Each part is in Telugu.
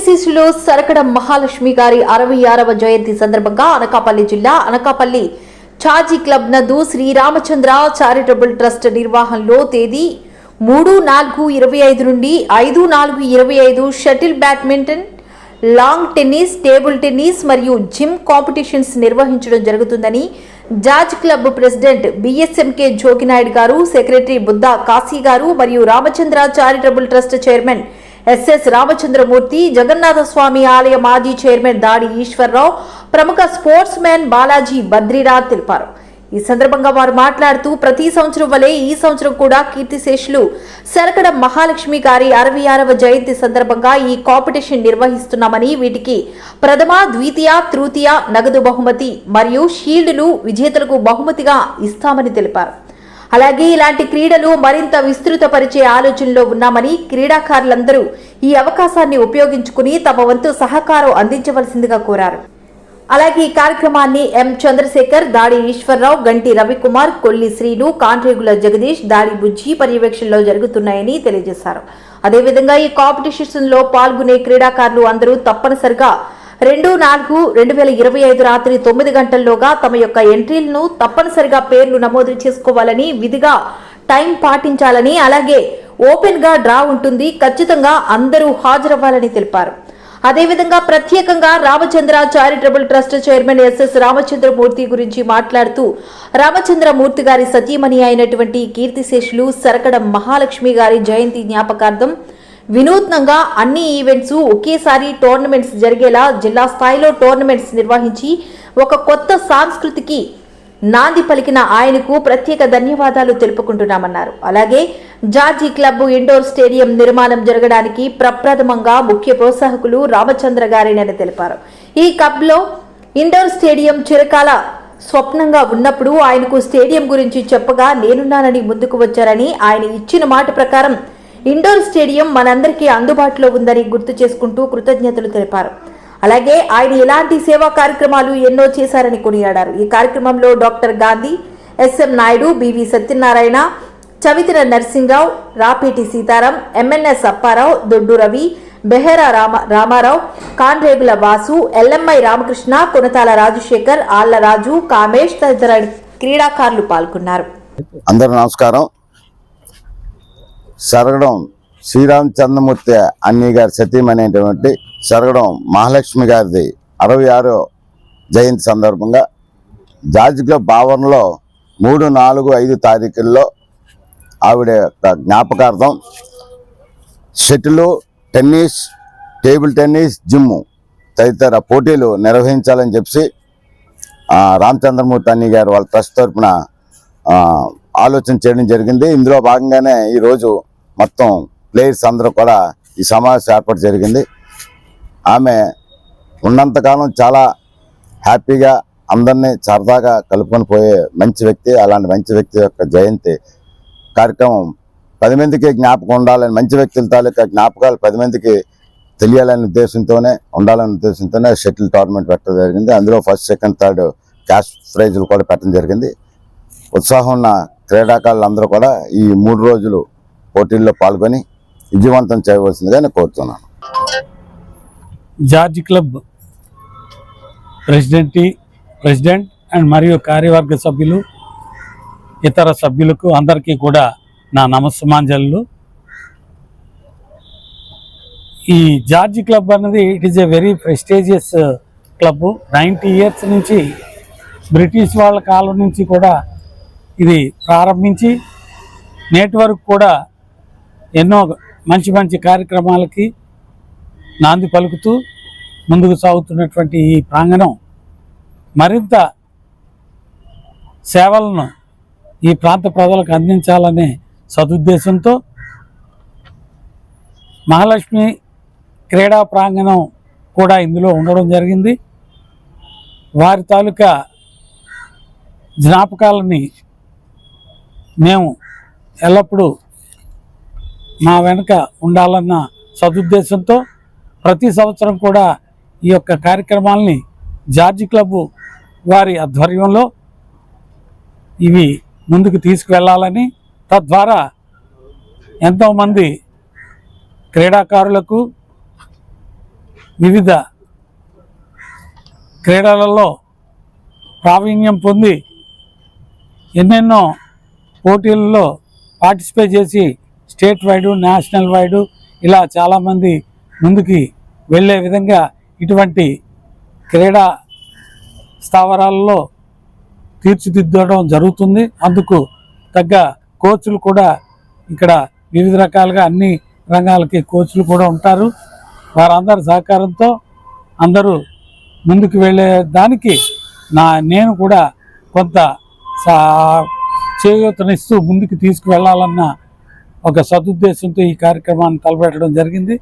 కీర్తిశిశులు సరకడ మహాలక్ష్మి గారి అరవై ఆరవ జయంతి సందర్భంగా అనకాపల్లి జిల్లా అనకాపల్లి ఛాజీ క్లబ్ నందు శ్రీరామచంద్ర చారిటబుల్ ట్రస్ట్ నిర్వహణలో తేదీ మూడు నాలుగు ఇరవై ఐదు నుండి ఐదు నాలుగు ఇరవై ఐదు shuttle badminton lawn tennis table tennis మరియు జిమ్ కాంపిటీషన్స్ నిర్వహించడం జరుగుతుందని జాజ్ క్లబ్ ప్రెసిడెంట్ బిఎస్ఎంకే జోగినాయుడు గారు సెక్రటరీ బుద్ధా కాశీ గారు మరియు Ramachandra charitable trust chairman SS Ramachandramurthy Jagannatha Swami ఆలయ మాజీ చైర్మన్ దాడి ఈశ్వరరావు ప్రముఖ స్పోర్ట్స్ మ్యాన్ బాలాజీ బద్రీనాథ్ తెలిపారు. ఈ సందర్భంగా వారు మాట్లాడుతూ ప్రతి సంవత్సరం వలె ఈ సంవత్సరం కూడా కీర్తిశేషులు సరకడ మహాలక్ష్మి గారి అరవై ఆరవ జయంతి సందర్భంగా ఈ కాంపిటీషన్ నిర్వహిస్తున్నామని వీటికి ప్రథమ ద్వితీయ తృతీయ నగదు బహుమతి మరియు షీల్డ్లు విజేతలకు బహుమతిగా ఇస్తామని తెలిపారు. అలాగే ఇలాంటి క్రీడలు మరింత విస్తృతపరిచే ఆలోచనలో ఉన్నామని క్రీడాకారులందరూ ఈ అవకాశాన్ని ఉపయోగించుకుని తమ వంతు సహకారం అందించవలసిందిగా కోరారు. అలాగే ఈ కార్యక్రమాన్ని ఎం చంద్రశేఖర్ దాడి ఈశ్వరరావు గంటి రవికుమార్ కొల్లి శ్రీను కాంట్రేగుల జగదీష్ దాడి బుజ్జి పర్యవేక్షణలో జరుగుతున్నాయని తెలియజేశారు. అదేవిధంగా ఈ కాంపిటీషన్స్లో పాల్గొనే క్రీడాకారులు అందరూ తప్పనిసరిగా రెండు నాలుగు రెండు వేల ఇరవై ఐదు రాత్రి తొమ్మిది గంటల్లోగా తమ యొక్క ఎంట్రీలను తప్పనిసరిగా పేర్లు నమోదు చేసుకోవాలని విధిగా టైం పాటించాలని అలాగే ఓపెన్గా డ్రా ఉంటుంది. ఖచ్చితంగా అందరూ హాజరవ్వాలని తెలిపారు. అదేవిధంగా ప్రత్యేకంగా Ramachandra charitable trust chairman SS Ramachandramurthy గురించి మాట్లాడుతూ రామచంద్రమూర్తి గారి సతీమణి అయినటువంటి కీర్తిశేషులు సరకడ మహాలక్ష్మి గారి జయంతి జ్ఞాపకార్థం వినూత్నంగా అన్ని ఈవెంట్స్ ఒకేసారి టోర్నమెంట్స్ జరిగేలా జిల్లా స్థాయిలో టోర్నమెంట్స్ నిర్వహించి ఒక కొత్త సాంస్కృతికి నాంది పలికిన ఆయనకు ప్రత్యేక ధన్యవాదాలు తెలుపుకుంటున్నామన్నారు. అలాగే జార్జీ క్లబ్ ఇండోర్ స్టేడియం నిర్మాణం జరగడానికి ప్రప్రథమంగా ముఖ్య ప్రోత్సాహకులు రామచంద్ర గారేనని తెలిపారు. ఈ క్లబ్లో ఇండోర్ స్టేడియం చిరకాల స్వప్నంగా ఉన్నప్పుడు ఆయనకు స్టేడియం గురించి చెప్పగా నేనున్నానని ముందుకు వచ్చారని ఆయన ఇచ్చిన మాట ప్రకారం ఇండోర్ స్టేడియం మనందరికీ అందుబాటులో ఉందని గుర్తు చేసుకుంటూ కృతజ్ఞతలు తెలిపారు. అలాగే ఆయన ఇలాంటి సేవా కార్యక్రమాలు ఎన్నో చేశారని కొనియాడారు. ఈ కార్యక్రమంలో doctor Gandhi S M Naidu B V Satyanarayana Chavithira Narasimharao Rapeti Sitaram M N S Apparao Doddu Ravi Behara Rama Ramarao Kanregula Vasu L M I Ramakrishna Konathala Rajasekhar Alla Raju Kamesh తదితర క్రీడాకారులు పాల్గొన్నారు. అందరూ నమస్కారం. సరగడం శ్రీరామచంద్రమూర్తి అన్ని గారి సతీమనేటువంటి సరగడం మహాలక్ష్మి గారిది అరవై ఆరో జయంతి సందర్భంగా జార్జ్ క్లబ్ భావనలో మూడు నాలుగు ఐదు తారీఖుల్లో ఆవిడ యొక్క జ్ఞాపకార్థం shuttle tennis table tennis gym తదితర పోటీలు నిర్వహించాలని చెప్పి రామచంద్రమూర్తి అన్ని గారు వాళ్ళ ట్రస్ట్ తరపున ఆలోచన చేయడం జరిగింది. ఇందులో భాగంగానే ఈరోజు మొత్తం ప్లేయర్స్ అందరూ కూడా ఈ సమావేశం ఏర్పాటు జరిగింది. ఆమె ఉన్నంతకాలం చాలా హ్యాపీగా అందరినీ సరదాగా కలుపుకొని పోయే మంచి వ్యక్తి అలాంటి మంచి వ్యక్తి యొక్క జయంతి కార్యక్రమం పది మందికి జ్ఞాపకం ఉండాలని మంచి వ్యక్తుల తాలూకా జ్ఞాపకాలు పది మందికి తెలియాలనే ఉద్దేశంతోనే ఉండాలనే ఉద్దేశంతోనే షటిల్ టోర్నమెంట్ పెట్టడం జరిగింది. అందులో ఫస్ట్ సెకండ్ థర్డ్ క్యాష్ ప్రైజ్లు కూడా పెట్టడం జరిగింది. ఉత్సాహం ఉన్న క్రీడాకారులు అందరూ కూడా ఈ మూడు రోజులు పోటీల్లో పాల్గొని విజయవంతం చేయవలసిందిగా నేను కోరుతున్నాను. George club president president and మరియు కార్యవర్గ సభ్యులు ఇతర సభ్యులకు అందరికీ కూడా నా నమస్సమాంజలు. ఈ జార్జ్ క్లబ్ అనేది it is a very prestigious club ninety years నుంచి బ్రిటిష్ వాళ్ళ కాలం నుంచి కూడా ఇది ప్రారంభించి నేటి వరకు కూడా ఎన్నో మంచి మంచి కార్యక్రమాలకి నాంది పలుకుతూ ముందుకు సాగుతున్నటువంటి ఈ ప్రాంగణం మరింత సేవలను ఈ ప్రాంత ప్రజలకు అందించాలనే సదుద్దేశంతో మహాలక్ష్మి క్రీడా ప్రాంగణం కూడా ఇందులో ఉండడం జరిగింది. వారి తాలూకా జ్ఞాపకాలని మేము ఎల్లప్పుడూ మా వెనుక ఉండాలన్న సదుద్దేశంతో ప్రతి సంవత్సరం కూడా ఈ యొక్క కార్యక్రమాల్ని జార్జి క్లబ్ వారి ఆధ్వర్యంలో ఇవి ముందుకు తీసుకువెళ్ళాలని తద్వారా ఎంతోమంది క్రీడాకారులకు వివిధ క్రీడలలో ప్రావీణ్యం పొంది ఎన్నెన్నో పోటీలలో పార్టిసిపేట్ చేసి స్టేట్ వైడ్ నేషనల్ వైడు ఇలా చాలామంది ముందుకి వెళ్ళే విధంగా ఇటువంటి క్రీడా స్థావరాలలో తీర్చిదిద్దడం జరుగుతుంది. అందుకు తగ్గ కోచ్లు కూడా ఇక్కడ వివిధ రకాలుగా అన్ని రంగాలకి కోచ్లు కూడా ఉంటారు. వారందరి సహకారంతో అందరూ ముందుకు వెళ్ళే దానికి నా నేను కూడా కొంత సా చేయూతనిస్తూ ముందుకు తీసుకువెళ్ళాలన్న ఒక సదుద్దేశంతో ఈ కార్యక్రమాన్ని తలపెట్టడం జరిగింది.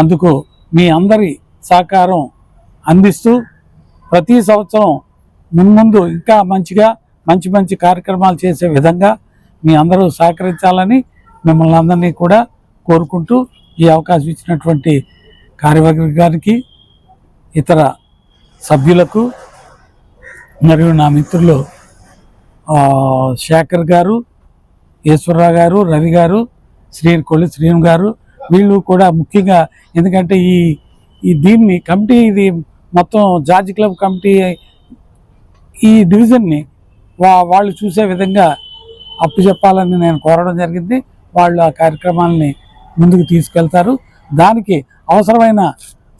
అందుకు మీ అందరి సహకారం అందిస్తూ ప్రతి సంవత్సరం మున్ముందు ఇంకా మంచిగా మంచి మంచి కార్యక్రమాలు చేసే విధంగా మీ అందరూ సహకరించాలని మిమ్మల్ని అందరినీ కూడా కోరుకుంటూ ఈ అవకాశం ఇచ్చినటువంటి కార్యవర్గానికి ఇతర సభ్యులకు మరియు నా మిత్రులు శేఖర్ గారు ఈశ్వరరావు గారు రవి గారు శ్రీ కొల్లి శ్రీను గారు వీళ్ళు కూడా ముఖ్యంగా ఎందుకంటే ఈ ఈ దీన్ని కమిటీ ఇది మొత్తం జార్జ్ క్లబ్ కమిటీ ఈ డివిజన్ని వా వాళ్ళు చూసే విధంగా అప్పు చెప్పాలని నేను కోరడం జరిగింది. వాళ్ళు ఆ కార్యక్రమాలని ముందుకు తీసుకెళ్తారు. దానికి అవసరమైన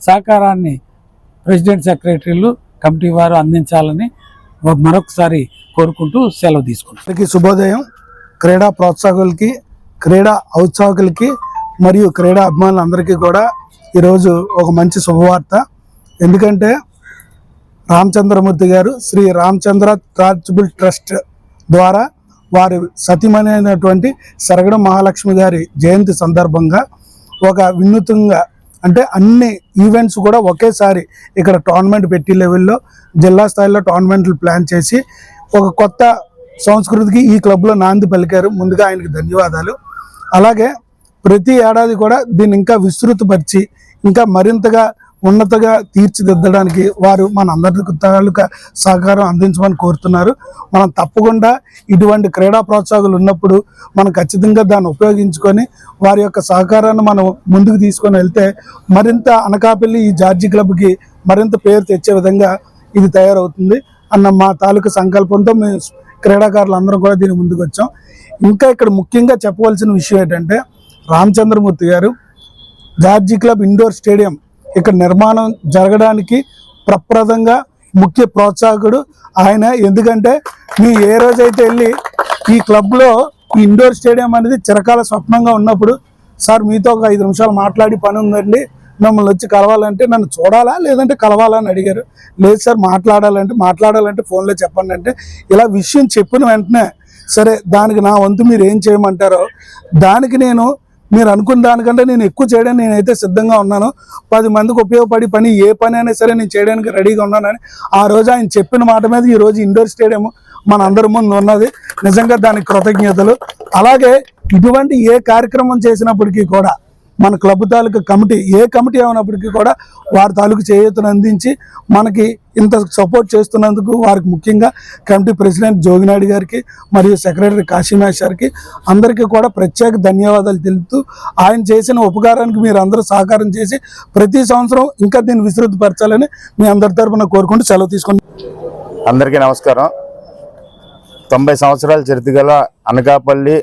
సహకారాన్ని ప్రెసిడెంట్ సెక్రటరీలు కమిటీ వారు అందించాలని మరొకసారి కోరుకుంటూ సెలవు తీసుకుంటారు శుభోదయం. క్రీడా ప్రోత్సాహకులకి క్రీడా ఔత్సాహకులకి మరియు క్రీడా అభిమానులందరికీ కూడా ఈరోజు ఒక మంచి శుభవార్త. ఎందుకంటే రామచంద్రమూర్తి గారు శ్రీ రామచంద్ర చారిటబుల్ ట్రస్ట్ ద్వారా వారి సతీమణి అయినటువంటి సరగడ మహాలక్ష్మి గారి జయంతి సందర్భంగా ఒక వినూతంగా అంటే అన్ని ఈవెంట్స్ కూడా ఒకేసారి ఇక్కడ టోర్నమెంట్ పెట్టి లెవెల్లో జిల్లా స్థాయిలో టోర్నమెంట్లు ప్లాన్ చేసి ఒక కొత్త సంస్కృతికి ఈ క్లబ్లో నాంది పలికారు. ముందుగా ఆయనకి ధన్యవాదాలు. అలాగే ప్రతి ఏడాది కూడా దీన్ని ఇంకా విస్తృతపరిచి ఇంకా మరింతగా ఉన్నతగా తీర్చిదిద్దడానికి వారు మన అందరి తాలూకా సహకారం అందించమని కోరుతున్నారు. మనం తప్పకుండా ఇటువంటి క్రీడా ప్రోత్సాహకులు ఉన్నప్పుడు మనం ఖచ్చితంగా దాన్ని ఉపయోగించుకొని వారి యొక్క సహకారాన్ని మనం ముందుకు తీసుకొని వెళ్తే మరింత అనకాపల్లి ఈ జార్జి క్లబ్కి మరింత పేరు తెచ్చే విధంగా ఇది తయారవుతుంది. అన్న మా తాలూకా సంకల్పంతో మేము క్రీడాకారులు అందరం కూడా దీని ముందుకు వచ్చాం. ఇంకా ఇక్కడ ముఖ్యంగా చెప్పవలసిన విషయం ఏంటంటే రామచంద్రమూర్తి గారు జార్జి క్లబ్ ఇండోర్ స్టేడియం ఇక్కడ నిర్మాణం జరగడానికి ప్రప్రదంగా ముఖ్య ప్రోత్సాహకుడు ఆయన. ఎందుకంటే మీ ఏ రోజైతే వెళ్ళి ఈ క్లబ్లో ఈ ఇండోర్ స్టేడియం అనేది చిరకాల స్వప్నంగా ఉన్నప్పుడు సార్ మీతో ఒక ఐదు నిమిషాలు మాట్లాడి పని ఉందండి. మిమ్మల్ని వచ్చి కలవాలంటే నన్ను చూడాలా? లేదంటే కలవాలా అని అడిగారు. లేదు సార్ మాట్లాడాలంటే మాట్లాడాలంటే ఫోన్లో చెప్పండి అంటే ఇలా విషయం చెప్పిన వెంటనే సరే దానికి నా వంతు మీరు ఏం చేయమంటారో దానికి నేను మీరు అనుకున్న దానికంటే నేను ఎక్కువ చేయడానికి నేనైతే సిద్ధంగా ఉన్నాను. పది మందికి ఉపయోగపడి పని ఏ పని అయినా సరే నేను చేయడానికి రెడీగా ఉన్నానని ఆ రోజు ఆయన చెప్పిన మాట మీద ఈ రోజు ఇండోర్ స్టేడియం మన అందరి ముందు ఉన్నది. నిజంగా దానికి కృతజ్ఞతలు. అలాగే ఇటువంటి ఏ కార్యక్రమం చేసినప్పటికీ కూడా మన క్లబ్ తాలూకు కమిటీ ఏ కమిటీ అయినప్పటికీ కూడా వారి తాలూకు చేయూతను అందించి మనకి ఇంత సపోర్ట్ చేస్తున్నందుకు వారికి ముఖ్యంగా కమిటీ ప్రెసిడెంట్ జోగినాయుడు గారికి మరియు సెక్రటరీ కాశీనాథ్ గారికి అందరికీ కూడా ప్రత్యేక ధన్యవాదాలు తెలుపుతూ ఆయన చేసిన ఉపకారానికి మీరు అందరూ సహకారం చేసి ప్రతి సంవత్సరం ఇంకా దీన్ని విస్తృతపరచాలని మీ అందరి తరఫున కోరుకుంటూ సెలవు తీసుకుంటాం అందరికీ నమస్కారం. తొంభై సంవత్సరాల చరిత్ర గల అనకాపల్లి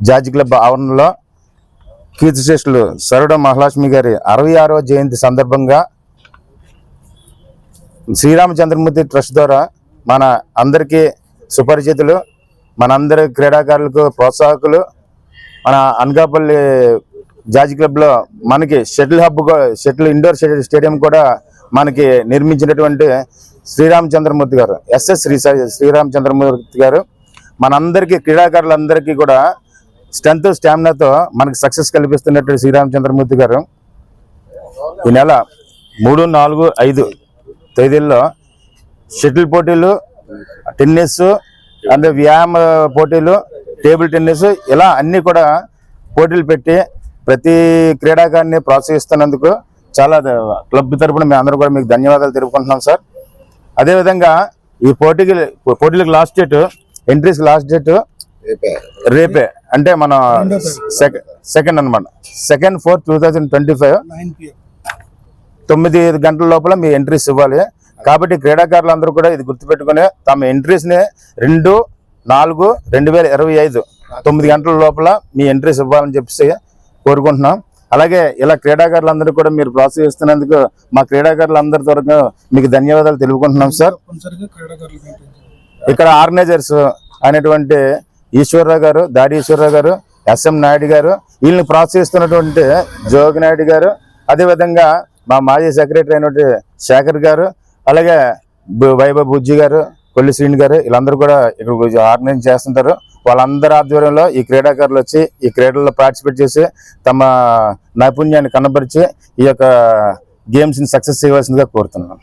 జార్జ్ క్లబ్ ఆవరణలో కీర్తిశేషులు సరుడ మహాలక్ష్మి గారి అరవై ఆరవ జయంతి సందర్భంగా శ్రీరామచంద్రమూర్తి ట్రస్ట్ ద్వారా మన అందరికీ సుపరిచితులు మనందరి క్రీడాకారులకు ప్రోత్సాహకులు మన అనకాపల్లి జాజి క్లబ్లో మనకి shuttle hub shuttle indoor shuttle stadium కూడా మనకి నిర్మించినటువంటి శ్రీరామచంద్రమూర్తి గారు ఎస్ఎస్ శ్రీ శ్రీరామచంద్రమూర్తి గారు మనందరికీ క్రీడాకారులందరికీ కూడా స్ట్రెంత్ స్టామినాతో మనకి సక్సెస్ కల్పిస్తున్నటువంటి శ్రీరామచంద్రమూర్తి గారు ఈ నెల మూడు నాలుగు ఐదు తేదీల్లో షటిల్ పోటీలు టెన్నిస్ అండ్ వ్యాయామ పోటీలు టేబుల్ టెన్నిస్ ఇలా అన్నీ కూడా పోటీలు పెట్టి ప్రతి క్రీడాకారిని ప్రోత్సహిస్తున్నందుకు చాలా క్లబ్ తరపున మేము అందరూ కూడా మీకు ధన్యవాదాలు తెలుపుకుంటున్నాం సార్. అదేవిధంగా ఈ పోటీకి పోటీలకు last date entries last date రేపే. అంటే మన సెకండ్ సెకండ్ అనమాట second fourth two thousand twenty five తొమ్మిది గంటల లోపల మీ ఎంట్రీస్ ఇవ్వాలి. కాబట్టి క్రీడాకారులందరూ కూడా ఇది గుర్తుపెట్టుకుని తమ ఎంట్రీస్ని రెండు నాలుగు రెండు వేల ఇరవై ఐదు తొమ్మిది గంటల లోపల మీ ఎంట్రీస్ ఇవ్వాలని చెప్పేసి కోరుకుంటున్నాం. అలాగే ఇలా క్రీడాకారులందరూ కూడా మీరు ప్రోత్సహిస్తున్నందుకు మా క్రీడాకారులందరి తరఫున మీకు ధన్యవాదాలు తెలుపుకుంటున్నాం సార్. ఇక్కడ ఆర్గనైజర్స్ అనేటువంటి ఈశ్వరరావు గారు దాడి ఈశ్వరరావు గారు ఎస్ఎం నాయుడు గారు వీళ్ళని ప్రోత్సహిస్తున్నటువంటి జోగి నాయుడు గారు అదేవిధంగా మా మాజీ సెక్రటరీ అయినటువంటి శేఖర్ గారు అలాగే బు- వైభవ్ బుజ్జి గారు కొల్లి శ్రీని గారు వీళ్ళందరూ కూడా ఇక్కడ ఆర్గనైజ్ చేస్తుంటారు. వాళ్ళందరి ఆధ్వర్యంలో ఈ క్రీడాకారులు వచ్చి ఈ క్రీడల్లో పార్టిసిపేట్ చేసి తమ నైపుణ్యాన్ని కనబరిచి ఈ యొక్క గేమ్స్ని సక్సెస్ చేయవలసిందిగా కోరుతున్నాను.